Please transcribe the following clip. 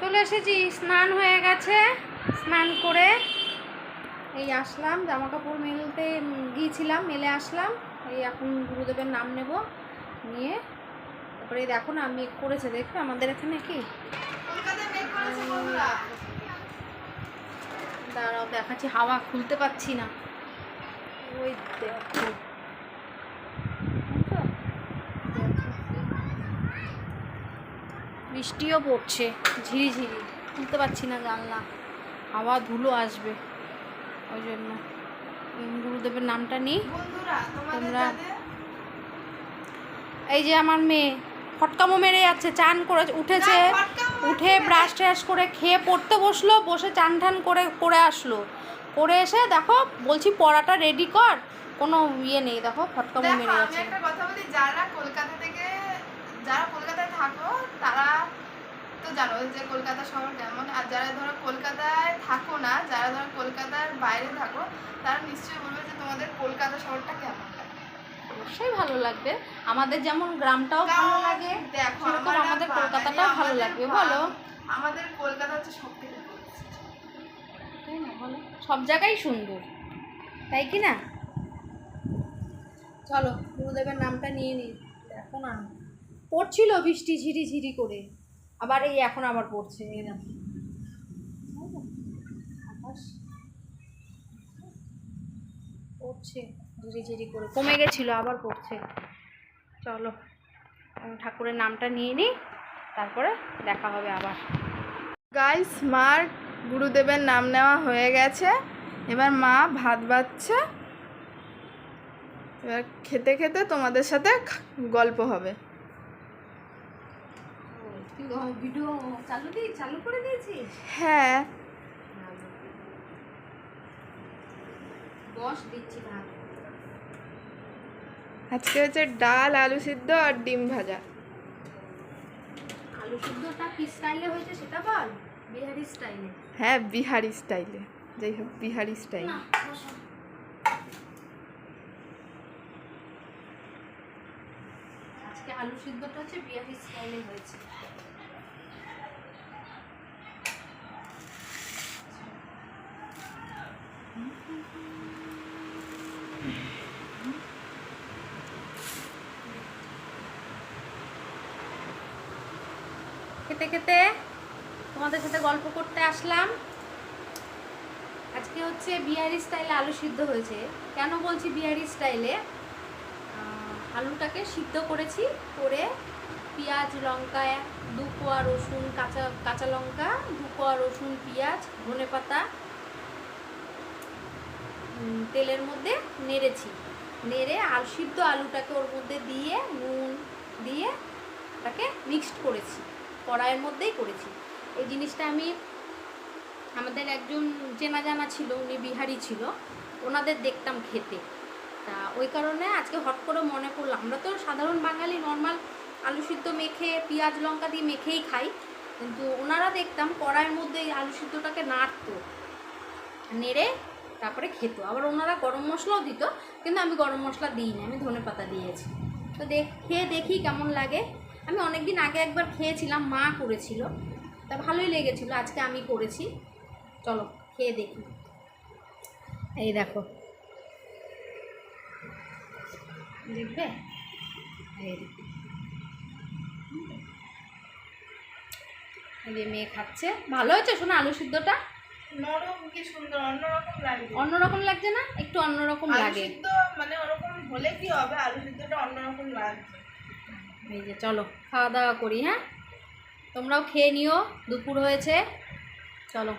চলে এসেছি, স্নান হয়ে গেছে। স্নান করে এই আসলাম জামা কাপড় মেলতে গিয়েছিলাম, মেলে আসলাম। এই এখন গুরুদেবের নাম নেব, নিয়ে। তারপরে দেখো না, মেঘ করেছে দেখো আমাদের এখানে কি? দাঁড়াও, দেখাচ্ছি, হাওয়া খুলতে পাচ্ছি না। ওই দেখো। বৃষ্টিও পড়ছে ঝিরিঝিরি খুলতে পারছি না জানলা হাওয়া ধুলো আসবে ওই জন্য। গুরুদেবের নামটা নিই। তোমরা- এই যে আমার মেয়ে ফটকামো মেরে যাচ্ছে চান করে উঠেছে উঠে ব্রাশ ট্রাশ করে খেয়ে পড়তে বসল বসে চান টান করে করে আসলো। করে এসে দেখো বলছি পড়াটা রেডি কর কোনো ইয়ে নেই দেখো ফটকামো মেরে যাচ্ছে। একটা কথা বলি যারা কলকাতা থেকে যারা কলকাতায় থাকো তারা তো জানো যে কলকাতা শহর কেমন আর যারা ধরো কলকাতায় থাকো না যারা ধরো কলকাতার বাইরে থাকো তারা নিশ্চয়ই বলবে যে তোমাদের কলকাতা শহরটা কেমন অবশ্যই ভালো লাগবে। আমাদের যেমন গ্রামটাও ভালো লাগে দেখো আমাদের কলকাতাটাও ভালো লাগবে বলো। আমাদের কলকাতা হচ্ছে সব থেকে তাই না বলো। সব জায়গায় সুন্দর তাই কি না? চলো গুরুদেবের নামটা নিয়ে নিই। দেখো না পড়ছিল বৃষ্টি ঝিরি ঝিরি করে। আবার এই এখন আবার পড়ছে পড়ছে, ঝিরি ঝিরি করে। কমে গেছিল, আবার পড়ছে। চলো ঠাকুরের নামটা নিয়ে নিই, তারপরে দেখা হবে আবার। গাইস, মার গুরুদেবের নাম নেওয়া হয়ে গেছে। এবার মা ভাত বাচ্ছে। এবার খেতে খেতে তোমাদের সাথে গল্প হবে। ভিডিও চালু দি চালু করে দিয়েছিস হ্যাঁ। বস দিচ্ছি ভাত। আজকে হচ্ছে ডাল আলু সিদ্ধ আর ডিম ভাজা। আলু সিদ্ধটা কি স্টাইলে হয়েছে সেটা বল? বিহারি স্টাইলে হ্যাঁ বিহারি স্টাইলে যাই হোক বিহারি স্টাইল আজকে আলু সিদ্ধটা হচ্ছে বিহারি স্টাইলে হয়েছে। খেতে খেতে তোমাদের সাথে গল্প করতে আসলাম। আজকে হচ্ছে বিহারি স্টাইলে আলু সিদ্ধ হয়েছে। কেন বলছি বিহারি স্টাইলে? আলুটাকে সিদ্ধ করেছি, করে পেঁয়াজ, লঙ্কা, দু কোয়া রসুন, কাঁচা কাঁচা লঙ্কা, দু কোয়া রসুন, পেঁয়াজ ধনে পাতা তেলের মধ্যে নেড়েছি। নেড়ে আলু, সিদ্ধ আলুটাকে ওর মধ্যে দিয়ে, নুন দিয়ে তাকে মিক্সড করেছি। কড়াইয়ের মধ্যেই করেছি। এই জিনিসটা আমি, আমাদের একজন চেনা জানা ছিল, উনি বিহারি ছিল, ওনাদের দেখতাম খেতে। তা ওই কারণে আজকে হট করে মনে পড়ল। আমরা তো সাধারণ বাঙালি, নর্মাল আলু সিদ্ধ মেখে, পেঁয়াজ, লঙ্কা দিয়ে মেখেই খাই। কিন্তু ওনারা দেখতাম কড়াইয়ের মধ্যে এই আলু সিদ্ধটাকে নাড়তো। নেড়ে তারপরে খেত। আবার ওনারা গরম মশলাও দিত, কিন্তু আমি গরম মশলা দিইনি, আমি ধনে পাতা দিয়েছি। তো দেখ খেয়ে দেখি কেমন লাগে। আমি অনেক দিন আগে একবার খেয়েছিলাম, মা করেছিল। তা ভালোই লেগেছিলো, আজকে আমি করেছি। চলো, খেয়ে দেখি। এই দেখো। দেখবে? এই। মেয়ে খাচ্ছে। ভালো হয়েছে শোনো আলু সিদ্ধটা? নরম কি সুন্দর অন্যরকম লাগবে। অন্যরকম লাগছে না? একটু অন্যরকম লাগে। সিদ্ধ মানে ওরকম হলে কি হবে? আলু সিদ্ধটা অন্যরকম লাগছে। এই যে চলো খাওয়া দাওয়া করি হ্যাঁ? তোমরাও খেয়ে নিও দুপুর হয়েছে। চলো।